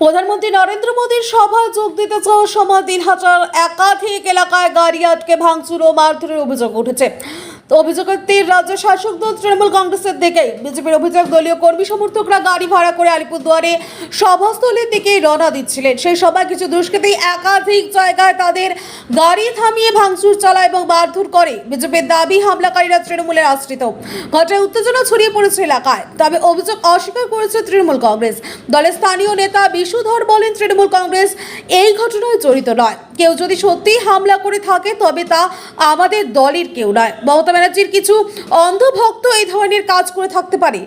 প্রধানমন্ত্রী নরেন্দ্র মোদীর সভায় যোগ দিতে চাওয়ার সময় তিন হাজার একাধিক এলাকায় গাড়ি আটকে ভাঙচুর ও মারধরের অভিযোগ উঠেছে। তো অভিযোগের তীর রাজ্য শাসক দল তৃণমূল কংগ্রেসের দিকে বিজেপির অভিযোগ, দলীয় কর্মী সমর্থকরা গাড়ি ভাড়া করে আলিপুরদুয়ারে সভাস্থলের দিকে রওনা দিচ্ছিলেন। সেই সময় কিছু দুষ্কৃতী একাধিক জায়গায় তাদের গাড়ি থামিয়ে ভাঙচুর চালায় এবং মারধর করে। বিজেপির দাবি, হামলাকারীরা তৃণমূলের আশ্রিত। ঘটনায় উত্তেজনা ছড়িয়ে পড়েছে এলাকায়। তবে অভিযোগ অস্বীকার করেছে তৃণমূল কংগ্রেস। দলের স্থানীয় নেতা বিশুধর বলেন, তৃণমূল কংগ্রেস এই ঘটনায় জড়িত নয়। কেউ যদি সত্যি হামলা করে থাকে, তবে তা আমাদের দলের কেউ নয়। মমতা ব্যানার্জির কিছু অন্ধভক্ত এই ধরনের কাজ করে থাকতে পারে।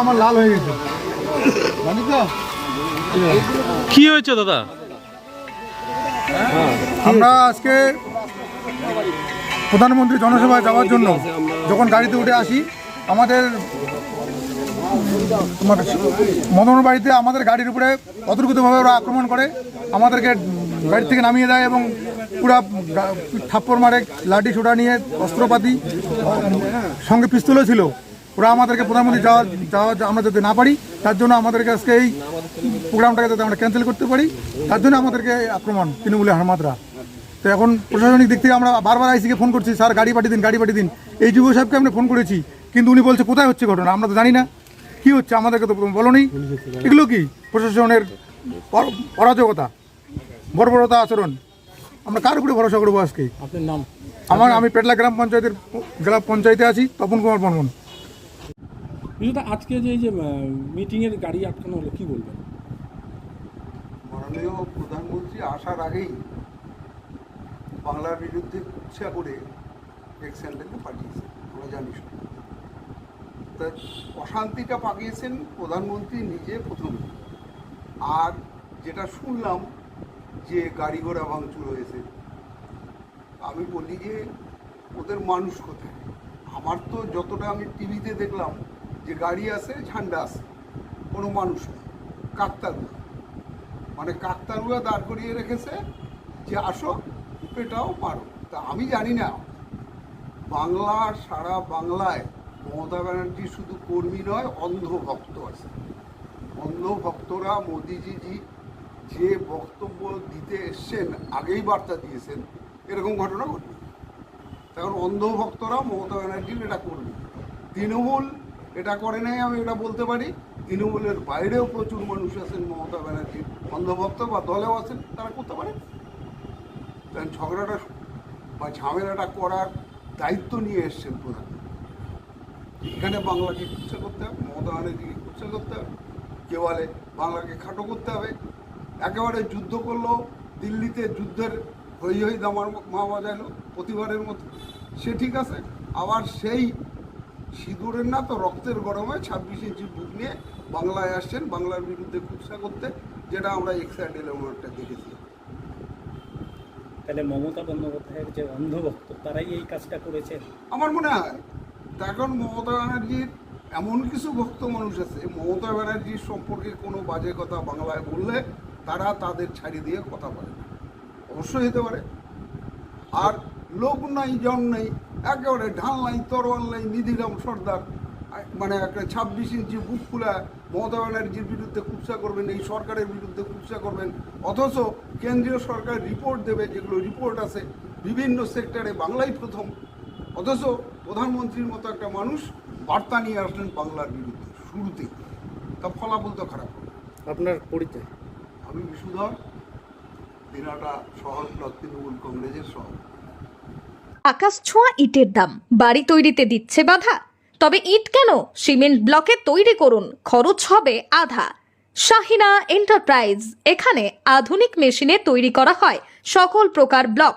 আমার লাল হয়ে কি হয়েছে দাদা? আমরা আজকে প্রধানমন্ত্রী জনসভায় যাওয়ার জন্য যখন গাড়িতে উঠে আসি, আমাদের তোমার মদন বাড়িতে আমাদের গাড়ির উপরে অতর্কিতভাবে ওরা আক্রমণ করে, আমাদেরকে গাড়ি থেকে নামিয়ে দেয় এবং পুরা থাপ্পড় মারে, লাঠি ছোটা নিয়ে, অস্ত্রপাতি, সঙ্গে পিস্তলও ছিল। ওরা আমাদেরকে প্রধানমন্ত্রী যাওয়া যাওয়া, আমরা যাতে না পারি, তার জন্য আমাদেরকে আজকে এই প্রোগ্রামটাকে যাতে আমরা ক্যান্সেল করতে পারি, তার জন্য আমাদেরকে আক্রমণ, তৃণমূলের হারমাত্রা তো এখন প্রশাসনিক দিক থেকে আমরা বারবার আইসিকে ফোন করছি, স্যার, গাড়ি পাঠিয়ে দিন, গাড়ি পাঠিয়ে দিন। এই যুব সাহেবকে আমরা ফোন করেছি, কিন্তু উনি বলছে, কোথায় হচ্ছে ঘটনা? আমরা তো জানি না। কি হচ্ছে আমাদেরকে তো বলো নেই এগুলো কি? প্রশাসনের পর- অরাজকতা? বর্বরতা আচরণ? আমরা কার উপরে ভরসা করব আজকে? আপনার নাম? আমার আমি পেটলা গ্রাম পঞ্চায়েতের গ্রাম পঞ্চায়েতে আছি তপন কুমার বর্মন। বিশুদা আজকে যে এই যে মিটিং এর গাড়ি আটকানো হলো কি বলবেন? মাননীয় প্রধানমন্ত্রী আসার আগেই বাংলার বিরুদ্ধে কুৎসা করে এক্স হ্যান্ডেলকে পাঠিয়েছেন আমরা জানি। তা অশান্তিটা পাকিয়েছেন প্রধানমন্ত্রী নিজে প্রথমে। আর যেটা শুনলাম যে গাড়ি ঘোড়া ভাঙচুর হয়েছে, আমি বলি যে ওদের মানুষ কোথায়? আমার তো যতটা আমি টিভিতে দেখলাম যে গাড়ি আছে, ঝান্ডা আছে, কোনো মানুষ নেই, কাকতারুয়া। মানে কাকতারুয়া দাঁড় করিয়ে রেখেছে যে আসো পেটাও মারো। তা আমি জানি না, বাংলা, সারা বাংলায় মমতা ব্যানার্জি শুধু কর্মী নয় অন্ধ ভক্ত আছে। অন্ধ ভক্তরা মোদিজি জি যে বক্তব্য দিতে এসছেন, আগেই বার্তা দিয়েছেন, এরকম ঘটনা ঘটবে। তখন অন্ধ ভক্তরা মমতা ব্যানার্জির এটা করবে তৃণমূল এটা করে নাই, আমি এটা বলতে পারি। তৃণমূলের বাইরেও প্রচুর মানুষ আছেন মমতা ব্যানার্জির। অন্ধভক্ত বা দলেও আছেন, তারা করতে পারে কারণ ঝগড়াটা বা ঝামেলাটা করার দায়িত্ব নিয়ে এসছেন প্রধান। এখানে বাংলাকে কুৎসা করতে হবে মমতা ব্যানার্জিকে কুৎসা করতে হবে কেউ বলে বাংলাকে খাটো করতে হবে। একেবারে যুদ্ধ করল দিল্লিতে যুদ্ধের হই হই দামার মা বাজাইলো প্রতিবারের মতো। সে ঠিক আছে আবার সেই সিঁদুরের না তো রক্তের গরমে ছাব্বিশ ইঞ্চি বুক নিয়ে বাংলায় আসছেন বাংলার বিরুদ্ধে কুৎসা করতে যেটা আমরা এক্সাইড এলেভেনটা দেখেছি। তাহলে মমতা বন্দ্যোপাধ্যায়ের যে অন্ধভক্ত তারাই এই কাজটা করেছে আমার মনে হয় এখন মমতা ব্যানার্জির এমন কিছু ভক্ত মানুষ আছে, মমতা ব্যানার্জির সম্পর্কে কোনো বাজে কথা বাংলায় বললে তারা তাদের ছাড়ি দিয়ে কথা বলে অবশ্যই হতে পারে। আর লোক নাই, জন নেই, একেবারে ঢাল নাই, তরোয়াল নাই, নিধিরাম সর্দার মানে একটা ছাব্বিশ ইঞ্চি বুক খুলে মমতা ব্যানার্জির বিরুদ্ধে কুৎসা করবেন, এই সরকারের বিরুদ্ধে কুৎসা করবেন, অথচ কেন্দ্রীয় সরকার রিপোর্ট দেবে, যেগুলো রিপোর্ট আছে, বিভিন্ন সেক্টরে বাংলাই প্রথম অথচ প্রধানমন্ত্রীর মতো একটা মানুষ বার্তা নিয়ে আসলেন বাংলার বিরুদ্ধে শুরুতে। তা ফলাফল তো খারাপ হবে। আপনার পরিচয়? আমি বিশুধর দিনাটা শহর ব্লক তৃণমূল কংগ্রেসের সভাপতি আকাশ ছোঁয়া ইটের দাম বাড়ি তৈরিতে দিচ্ছে বাধা। তবে ইট কেন? সিমেন্ট ব্লকে তৈরি করুন খরচ হবে আধা। শাহিনা এন্টারপ্রাইজ এখানে আধুনিক মেশিনে তৈরি করা হয় সকল প্রকার ব্লক।